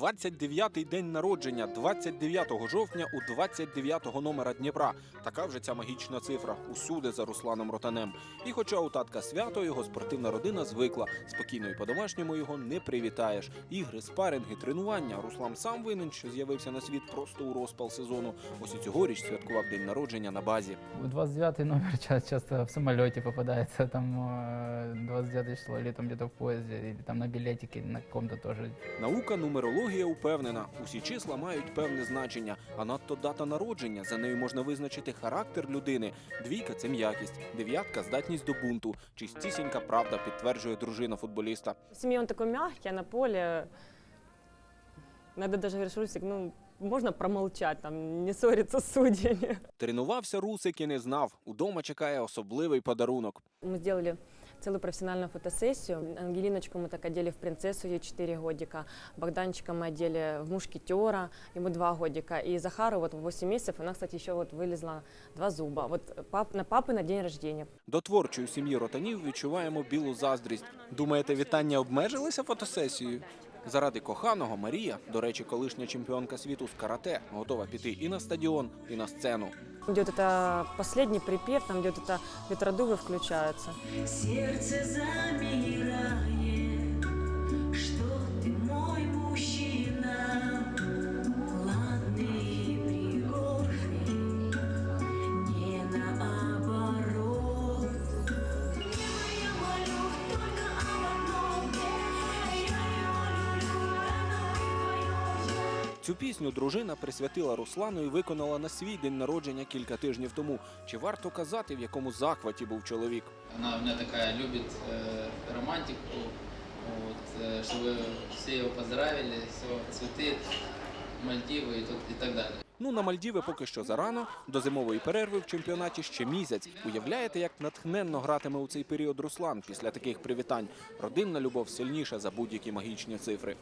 29-й день народження, 29 жовтня у 29-го номера Дніпра. Така вже ця магічна цифра. Усюди за Русланом Ротанем. І хоча у татка свято, його спортивна родина звикла. Спокійно і по-домашньому його не привітаєш. Ігри, спаринги, тренування. Руслан сам винен, що з'явився на світ просто у розпал сезону. Ось і цьогоріч святкував день народження на базі. 29 номер ча- часто в самолете попадается, там э, 29 число, там где-то в или там на билетике, на каком-то тоже. Наука нумерологія упевнена, усі числа мають певне значення, а надто дата народження. За нею можна визначити характер людини. Двійка це м'якість, дев'ятка здатність до бунту. Чистісінька правда підтверджує дружина футболіста. В семье он такой мягкий, а на поле надо даже, говоришь, Русик, ну, можно промолчать, там, не ссориться с судьями. Тренувався Русик і не знав. Удома чекає особливий подарунок. Мы сделали целую профессиональную фотосессию. Ангелиночку мы так одели в принцессу, ей 4 годика. Богданчика мы одели в мушкетера, ему 2 годика. И Захару вот в 8 месяцев, у нас, кстати, еще вот вылезла два зуба. Вот пап, на папы на день рождения. До творчої сім'ї ротанів відчуваємо білу заздрість. Думаєте, вітання обмежилися фотосесією? Заради коханого Марія, до речі, колишня чемпіонка світу з карате, готова піти і на стадіон, і на сцену. Идет это последний припев, там где-то это ветродувы включаются. Сердце замирает, Цю пісню дружина присвятила Руслану і виконала на свій день народження кілька тижнів тому. Чи варто казати, в якому захваті був чоловік? Она у меня такая любит э, романтику, вот, э, чтобы все его поздравили, все, цветы, Мальдивы и, тут, и так далее. Ну на Мальдіви поки що зарано. До зимової перерви в чемпіонаті ще місяць. Уявляєте, як натхненно гратиме у цей період Руслан після таких привітань? Родинна любов сильніша за будь-які магічні цифри.